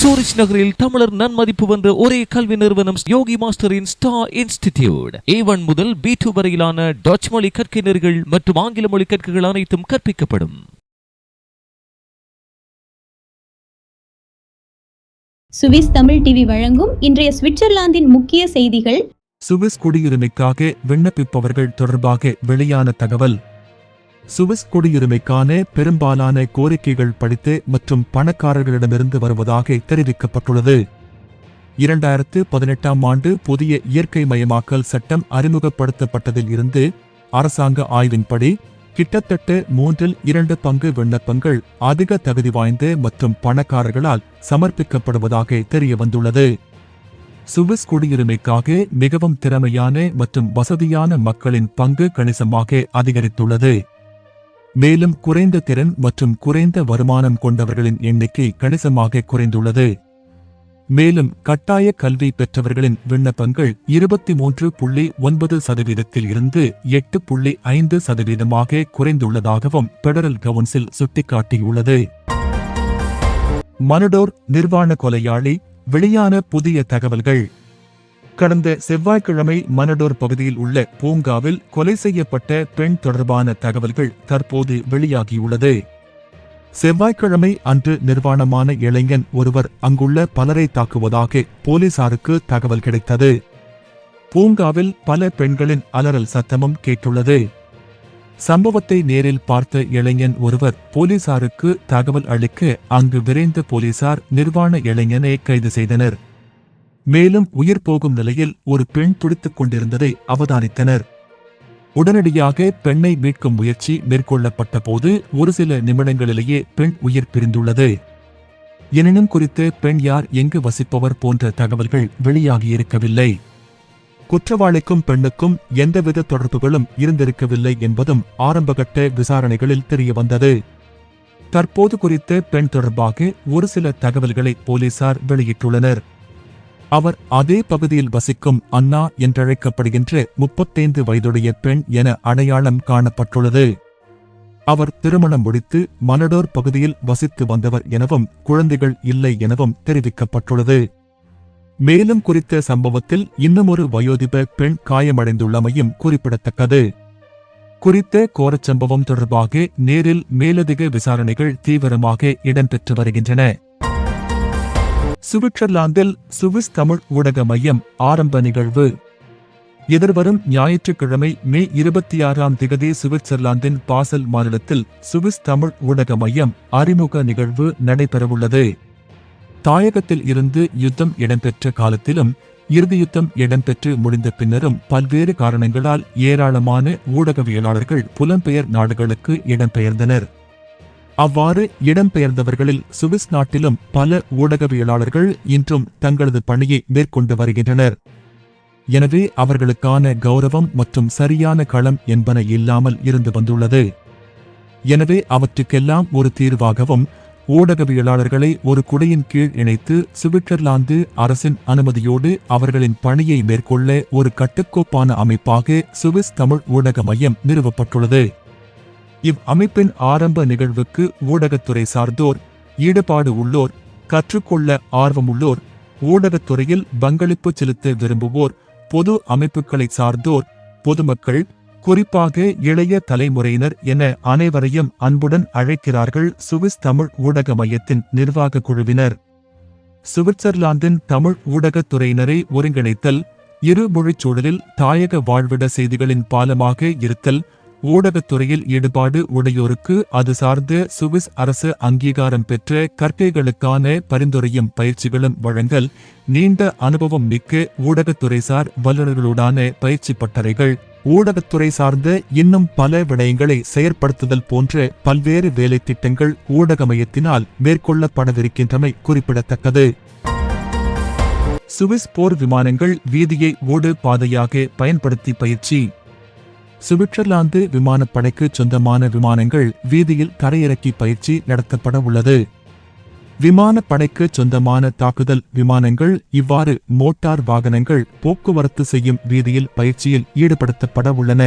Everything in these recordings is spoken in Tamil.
சூரிச் நகரில் தமிழர் நன்மதிப்பு வந்த ஒரே கல்வி நிறுவனம் யோகி மாஸ்டரின் ஸ்டார் இன்ஸ்டிடியூட். ஏ ஒன் முதல் பி டூ வரையிலான டச் மொழி கற்கையினர்கள் மற்றும் ஆங்கில மொழி கற்கைகள் அனைத்தும் கற்பிக்கப்படும். சுவிஸ் தமிழ் டிவி வழங்கும் இன்றைய சுவிட்சர்லாந்தின் முக்கிய செய்திகள். சுவிஸ் குடியுரிமைக்காக விண்ணப்பிப்பவர்கள் தொடர்பாக வெளியான தகவல் சுவிஸ் குடியுரிமைக்கான பெரும்பாலான கோரிக்கைகள் படித்து மற்றும் பணக்காரர்களிடமிருந்து வருவதாக தெரிவிக்கப்பட்டுள்ளது. இரண்டாயிரத்து பதினெட்டாம் ஆண்டு புதிய இயற்கை மயமாக்கல் சட்டம் அறிமுகப்படுத்தப்பட்டதில் இருந்து அரசாங்க ஆய்வின்படி கிட்டத்தட்ட மூன்றில் இரண்டு பங்கு விண்ணப்பங்கள் அதிக தகுதி வாய்ந்த மற்றும் பணக்காரர்களால் சமர்ப்பிக்கப்படுவதாக தெரிய வந்துள்ளது சுவிஸ் குடியுரிமைக்காக மிகவும் திறமையான மற்றும் வசதியான மக்களின் பங்கு கணிசமாக அதிகரித்துள்ளது. மேலும் குறைந்த திறன் மற்றும் குறைந்த வருமானம் கொண்டவர்களின் எண்ணிக்கை கணிசமாக குறைந்துள்ளது. மேலும் கட்டாய கல்வி பெற்றவர்களின் விண்ணப்பங்கள் இருபத்தி மூன்று புள்ளி ஒன்பது சதவீதத்தில் இருந்து எட்டு புள்ளி ஐந்து சதவீதமாக குறைந்துள்ளதாகவும் பெடரல் கவுன்சில் சுட்டிக்காட்டியுள்ளது. மனடோர் நிர்வாண கொலையாளி வெளியான புதிய தகவல்கள். கடந்த செவ்வாய்க்கிழமை மனடோர் பகுதியில் உள்ள பூங்காவில் கொலை செய்யப்பட்ட பெண் தொடர்பான தகவல்கள் தற்போது வெளியாகியுள்ளது. செவ்வாய்க்கிழமை அன்று நிர்வாணமான இளைஞன் ஒருவர் அங்குள்ள பலரை தாக்குவதாக போலீசாருக்கு தகவல் கிடைத்தது. பூங்காவில் பல பெண்களின் அலறல் சத்தமும் கேட்டுள்ளது. சம்பவத்தை நேரில் பார்த்த இளைஞன் ஒருவர் போலீசாருக்கு தகவல் அளிக்க அங்கு விரைந்த போலீசார் நிர்வாண இளைஞனை கைது செய்தனர். மேலும் உயிர் போகும் நிலையில் ஒரு பெண் துடித்துக் கொண்டிருந்ததை அவதானித்தனர். உடனடியாக பெண்ணை மீட்கும் முயற்சி மேற்கொள்ளப்பட்ட போது ஒரு சில நிமிடங்களிலேயே பெண் உயிர் பிரிந்துள்ளது. எனினும் குறித்து பெண் யார் எங்கு வசிப்பவர் போன்ற தகவல்கள் வெளியாகியிருக்கவில்லை. குற்றவாளிக்கும் பெண்ணுக்கும் எந்தவித தொடர்புகளும் இருந்திருக்கவில்லை என்பதும் ஆரம்பகட்ட விசாரணைகளில் தெரியவந்தது. தற்போது குறித்த பெண் தொடர்பாக ஒரு சில தகவல்களை போலீசார் வெளியிட்டுள்ளனர். அவர் அதே பகுதியில் வசிக்கும் அண்ணா என்றழைக்கப்படுகின்ற முப்பத்தைந்து வயதுடைய பெண் என அடையாளம் காணப்பட்டுள்ளது. அவர் திருமணம் முடித்து மனடோர் பகுதியில் வசித்து வந்தவர் எனவும் குழந்தைகள் இல்லை எனவும் தெரிவிக்கப்பட்டுள்ளது. மேலும் குறித்த சம்பவத்தில் இன்னுமொரு வயோதிப பெண் காயமடைந்துள்ளமையும் குறிப்பிடத்தக்கது. குறித்த கோரச் சம்பவம் தொடர்பாக நேரில் மேலதிக விசாரணைகள் தீவிரமாக இடம்பெற்று வருகின்றன. சுவிட்சர்லாந்தில் சுவிஸ் தமிழ் ஊடக மையம் ஆரம்ப நிகழ்வு. எதிர்வரும் ஞாயிற்றுக்கிழமை மே இருபத்தி ஆறாம் திகதி சுவிட்சர்லாந்தின் பாசல் மாநிலத்தில் சுவிஸ் தமிழ் ஊடக மையம் அறிமுக நிகழ்வு நடைபெறவுள்ளது. தாயகத்தில் இருந்து யுத்தம் இடம்பெற்ற காலத்திலும் இறுதி யுத்தம் இடம்பெற்று முடிந்த பின்னரும் பல்வேறு காரணங்களால் ஏராளமான ஊடகவியலாளர்கள் புலம்பெயர் நாடுகளுக்கு இடம்பெயர்ந்தனர். அவ்வாறு இடம்பெயர்ந்தவர்களில் சுவிஸ் நாட்டிலும் பல ஊடகவியலாளர்கள் இன்றும் தங்களது பணியை மேற்கொண்டு வருகின்றனர். எனவே அவர்களுக்கான கௌரவம் மற்றும் சரியான களம் என்பன இல்லாமல் இருந்து வந்துள்ளது. எனவே அவற்றுக்கெல்லாம் ஒரு தீர்வாகவும் ஊடகவியலாளர்களை ஒரு குடையின் கீழ் இணைத்து சுவிட்சர்லாந்து அரசின் அனுமதியோடு அவர்களின் பணியை மேற்கொள்ள ஒரு கட்டுக்கோப்பான அமைப்பாக சுவிஸ் தமிழ் ஊடக மையம் நிறுவப்பட்டுள்ளது. இவ் அமைப்பின் ஆரம்ப நிகழ்வுக்கு ஊடகத்துறை சார்ந்தோர் ஈடுபாடு உள்ளோர் கற்றுக்கொள்ள ஆர்வமுள்ளோர் ஊடகத்துறையில் பங்களிப்பு செலுத்த விரும்புவோர் பொது அமைப்புகளை சார்ந்தோர் பொதுமக்கள் குறிப்பாக இளைய தலைமுறையினர் என அனைவரையும் அன்புடன் அழைக்கிறார்கள் சுவிஸ் தமிழ் ஊடக மையத்தின் நிர்வாக குழுவினர். சுவிட்சர்லாந்தின் தமிழ் ஊடகத்துறையினரை ஒருங்கிணைத்தல் இரு மொழிச்சூழலில் தாயக வாழ்விட செய்திகளின் பாலமாக இருத்தல் ஊடகத்துறையில் ஈடுபாடு உடையோருக்கு அது சார்ந்த சுவிஸ் அரசு அங்கீகாரம் பெற்ற கற்கைகளுக்கான பரிந்துரையும் பயிற்சிகளும் வழங்கல் நீண்ட அனுபவம் மிக்க ஊடகத்துறைசார் வல்லுநர்களுடான பயிற்சி பட்டறைகள் ஊடகத்துறை சார்ந்த இன்னும் பல விடயங்களை செயற்படுத்துதல் போன்ற பல்வேறு வேலை திட்டங்கள் ஊடக மையத்தினால் மேற்கொள்ளப்படவிருக்கின்றமை குறிப்பிடத்தக்கது. சுவிஸ் போர் விமானங்கள் வீதியை ஓடு பாதையாக பயன்படுத்தி பயிற்சி சுவிட்சர்லாந்து விமானப்படைக்கு சொந்தமான விமானங்கள் வீதியில் தரையிறக்கி பயிற்சி நடத்தப்பட உள்ளது. விமானப்படைக்கு சொந்தமான தாக்குதல் விமானங்கள் இவ்வாறு மோட்டார் வாகனங்கள் போக்குவரத்து செய்யும் வீதியில் பயிற்சியில் ஈடுபடுத்தப்பட உள்ளன.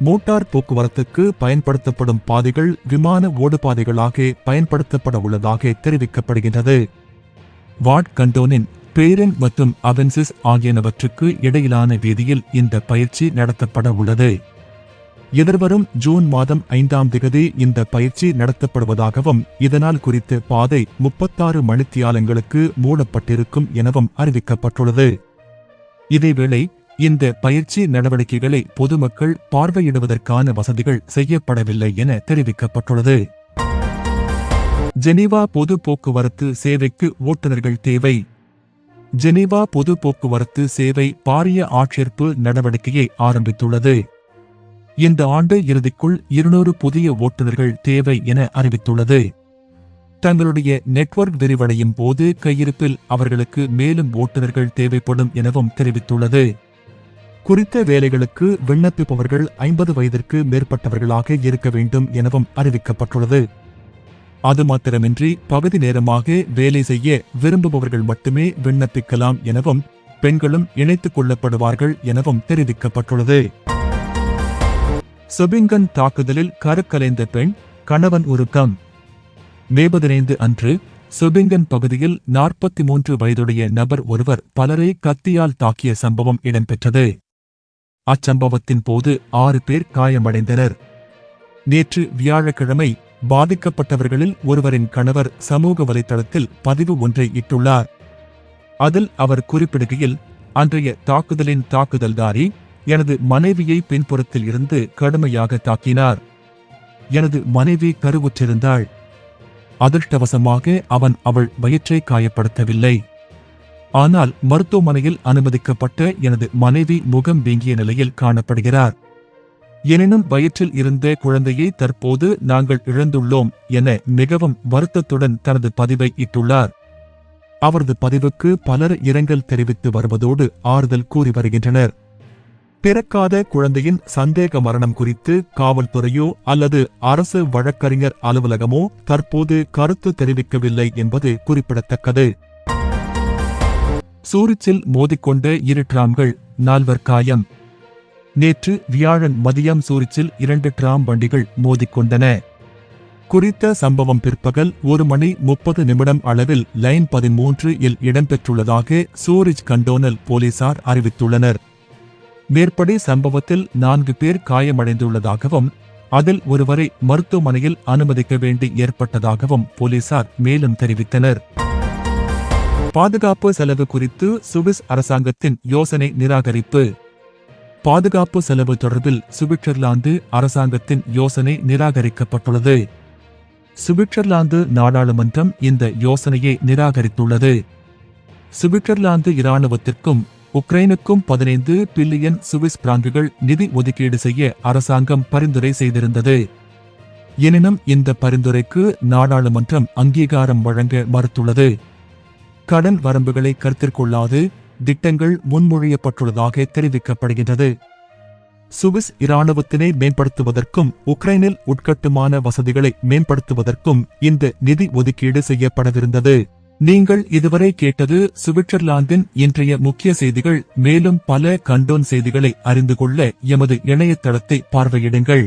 மோட்டார் போக்குவரத்துக்கு பயன்படுத்தப்படும் பாதைகள் விமான ஓடுபாதைகளாக பயன்படுத்தப்பட உள்ளதாக தெரிவிக்கப்படுகின்றது. வாட் கண்டோனின் பேரன் மற்றும் அவென்சிஸ் ஆகியனவற்றுக்கு இடையிலான வீதியில் இந்த பயிற்சி நடத்தப்பட உள்ளது. எதிர்வரும் ஜூன் மாதம் ஐந்தாம் திகதி இந்த பயிற்சி நடத்தப்படுவதாகவும் இதனால் குறித்த பாதை முப்பத்தாறு மணித்தியாலங்களுக்கு மூடப்பட்டிருக்கும் எனவும் அறிவிக்கப்பட்டுள்ளது. இதேவேளை இந்த பயிற்சி நடவடிக்கைகளை பொதுமக்கள் பார்வையிடுவதற்கான வசதிகள் செய்யப்படவில்லை என தெரிவிக்கப்பட்டுள்ளது. ஜெனீவா பொது போக்குவரத்து சேவைக்கு ஓட்டுநர்கள் தேவை. ஜெனீவா பொது போக்குவரத்து சேவை பாரிய ஆட்சேர்ப்பு நடவடிக்கையை ஆரம்பித்துள்ளது. இந்த ஆண்டு இறுதிக்குள் இருநூறு புதிய ஓட்டுநர்கள் தேவை என அறிவித்துள்ளது. தங்களுடைய நெட்வொர்க் விரிவடையும் போது கையிருப்பில் அவர்களுக்கு மேலும் ஓட்டுநர்கள் தேவைப்படும் எனவும் தெரிவித்துள்ளது. குறித்த வேலைகளுக்கு விண்ணப்பிப்பவர்கள் ஐம்பது வயதிற்கு மேற்பட்டவர்களாக இருக்க வேண்டும் எனவும் அறிவிக்கப்பட்டுள்ளது. அது மாத்திரமின்றி பகுதி நேரமாக வேலை செய்ய விரும்புபவர்கள் மட்டுமே விண்ணப்பிக்கலாம் எனவும் பெண்களும் இணைத்துக் கொள்ளப்படுவார்கள் எனவும் தெரிவிக்கப்பட்டுள்ளது. சொபிங்கன் தாக்குதலில் கருக்கலைந்த பெண் கணவன் உருக்கம். மே பதினைந்து அன்று சொபிங்கன் பகுதியில் நாற்பத்தி மூன்று வயதுடைய நபர் ஒருவர் பலரை கத்தியால் தாக்கிய சம்பவம் இடம்பெற்றது. அச்சம்பவத்தின் போது ஆறு பேர் காயமடைந்தனர். நேற்று வியாழக்கிழமை பாதிக்கப்பட்டவர்களில் ஒருவரின் கணவர் சமூக வலைதளத்தில் பதிவு ஒன்றை இட்டுள்ளார். அதில் அவர் குறிப்பிடுகையில் அன்றைய தாக்குதலின் தாக்குதல்தாரி எனது மனைவியை பின்புறத்தில் இருந்து கடுமையாக தாக்கினார். எனது மனைவி கருவுற்றிருந்தாள். அதிர்ஷ்டவசமாக அவன் அவள் வயிற்றை காயப்படுத்தவில்லை. ஆனால் மருத்துவமனையில் அனுமதிக்கப்பட்ட எனது மனைவி முகம் வீங்கிய நிலையில் காணப்படுகிறார். எனினும் வயிற்றில் இருந்த குழந்தையை தற்போது நாங்கள் இழந்துள்ளோம் என மிகவும் வருத்தத்துடன் தனது பதிவை இட்டுள்ளார். அவரது பதிவுக்கு பலர் இரங்கல் தெரிவித்து வருவதோடு ஆறுதல் கூறி வருகின்றனர். பிறக்காத குழந்தையின் சந்தேக மரணம் குறித்து காவல்துறையோ அல்லது அரசு வழக்கறிஞர் அலுவலகமோ தற்போது கருத்து தெரிவிக்கவில்லை என்பது குறிப்பிடத்தக்கது. சூரிச்சில் மோதிக்கொண்ட இரு டிராம்கள் நால்வர் காயம். நேற்று வியாழன் மதியம் சூரிச்சில் இரண்டு டிராம் வண்டிகள் மோதிக்கொண்டன. குறித்த சம்பவம் பிற்பகல் ஒரு மணி முப்பது நிமிடம் அளவில் லைன் பதிமூன்று இல் இடம்பெற்றுள்ளதாக சூரிஜ் கண்டோனல் போலீசார் அறிவித்துள்ளனர். மேற்படி சம்பவத்தில் நான்கு பேர் காயமடைந்துள்ளதாகவும் அதில் ஒருவரை மருத்துவமனையில் அனுமதிக்க வேண்டி ஏற்பட்டதாகவும் போலீசார் மேலும் தெரிவித்தனர். பாதுகாப்பு செலவு குறித்து சுவிஸ் அரசாங்கத்தின் யோசனை நிராகரிப்பு. பாதுகாப்பு செலவு தொடர்பில் சுவிட்சர்லாந்து அரசாங்கத்தின் யோசனை நிராகரிக்கப்பட்டுள்ளது. சுவிட்சர்லாந்து நாடாளுமன்றம் இந்த யோசனையை நிராகரித்துள்ளது. சுவிட்சர்லாந்து இராணுவத்திற்கும் உக்ரைனுக்கும் பதினைந்து பில்லியன் சுவிஸ் பிராங்குகள் நிதி ஒதுக்கீடு செய்ய அரசாங்கம் பரிந்துரை செய்திருந்தது. எனினும் இந்த பரிந்துரைக்கு நாடாளுமன்றம் அங்கீகாரம் வழங்க மறுத்துள்ளது. கடன் வரம்புகளை கருத்திற்கொள்ளாது திட்டங்கள் முன்மொழியப்பட்டுள்ளதாக தெரிவிக்கப்படுகின்றது. சுவிஸ் இராணுவத்தினை மேம்படுத்துவதற்கும் உக்ரைனில் உட்கட்டுமான வசதிகளை மேம்படுத்துவதற்கும் இந்த நிதி ஒதுக்கீடு செய்யப்படவிருந்தது. நீங்கள் இதுவரை கேட்டது சுவிட்சர்லாந்தின் இன்றைய முக்கிய செய்திகள் மேலும் பல கண்டோன் செய்திகளை அறிந்து கொள்ள எமது இணையதளத்தை பார்வையிடுங்கள்.